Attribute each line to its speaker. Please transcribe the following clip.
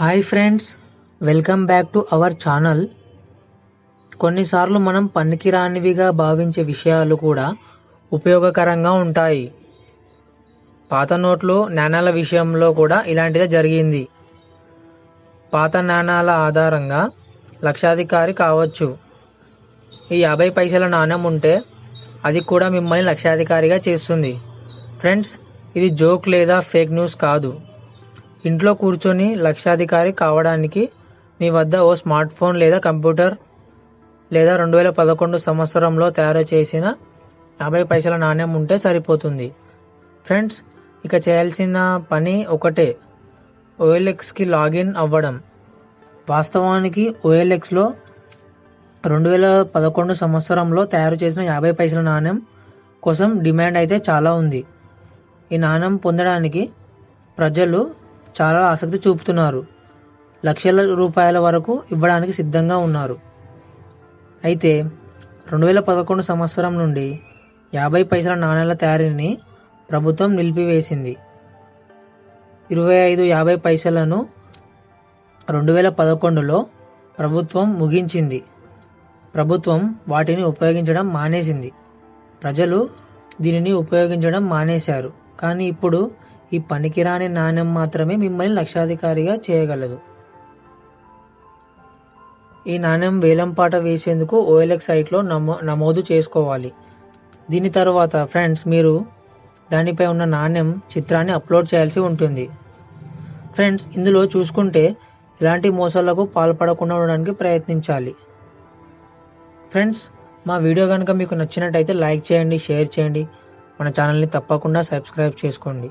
Speaker 1: Hi friends welcome back to our channel. కొన్నిసార్లు మనం పనికిరానివిగా భావించే విషయాలు కూడా ఉపయోగకరంగా ఉంటాయి. పాత నోట్లు నాణాల విషయంలో కూడా ఇలాంటిదే జరిగింది. పాత నాణాల ఆధారంగా లక్షాధికారి కావచ్చు. ఈ యాభై పైసల నాణ్యం ఉంటే అది కూడా మిమ్మల్ని లక్షాధికారిగా చేస్తుంది. ఫ్రెండ్స్ ఇది జోక్ లేదా ఫేక్ న్యూస్ కాదు. ఇంట్లో కూర్చొని లక్షాధికారి కావడానికి మీ వద్ద ఓ స్మార్ట్ ఫోన్ లేదా కంప్యూటర్ లేదా రెండు వేల పదకొండు సంవత్సరంలో తయారు చేసిన యాభై పైసల నాణ్యం ఉంటే సరిపోతుంది. ఫ్రెండ్స్ ఇక చేయాల్సిన పని ఒకటే ఓఎల్ఎక్స్కి లాగిన్ అవ్వడం. వాస్తవానికి ఓఎల్ఎక్స్లో రెండు వేల పదకొండు సంవత్సరంలో తయారు చేసిన యాభై పైసల నాణ్యం కోసం డిమాండ్ అయితే చాలా ఉంది. ఈ నాణ్యం పొందడానికి ప్రజలు చాలా ఆసక్తి చూపుతున్నారు. లక్షల రూపాయల వరకు ఇవ్వడానికి సిద్ధంగా ఉన్నారు. అయితే రెండు వేల పదకొండు సంవత్సరం నుండి యాభై పైసల నాణ్యాల తయారీని ప్రభుత్వం నిలిపివేసింది. ఇరవై ఐదు యాభై పైసలను రెండు వేల పదకొండులో ప్రభుత్వం ముగించింది. ప్రభుత్వం వాటిని ఉపయోగించడం మానేసింది. ప్రజలు దీనిని ఉపయోగించడం మానేశారు. కానీ ఇప్పుడు ఈ పనికిరాని నాణ్యం మాత్రమే మిమ్మల్ని లక్షాధికారిగా చేయగలదు. ఈ నాణ్యం వేలంపాట వేసేందుకు ఓఎల్ఎక్స్ సైట్లో నమో నమోదు చేసుకోవాలి. దీని తర్వాత ఫ్రెండ్స్ మీరు దానిపై ఉన్న నాణ్యం చిత్రాన్ని అప్లోడ్ చేయాల్సి ఉంటుంది. ఫ్రెండ్స్ ఇందులో చూసుకుంటే ఇలాంటి మోసాలకు పాల్పడకుండా ఉండడానికి ప్రయత్నించాలి. ఫ్రెండ్స్ మా వీడియో కనుక మీకు నచ్చినట్టయితే లైక్ చేయండి షేర్ చేయండి. మన ఛానల్ని తప్పకుండా సబ్స్క్రైబ్ చేసుకోండి.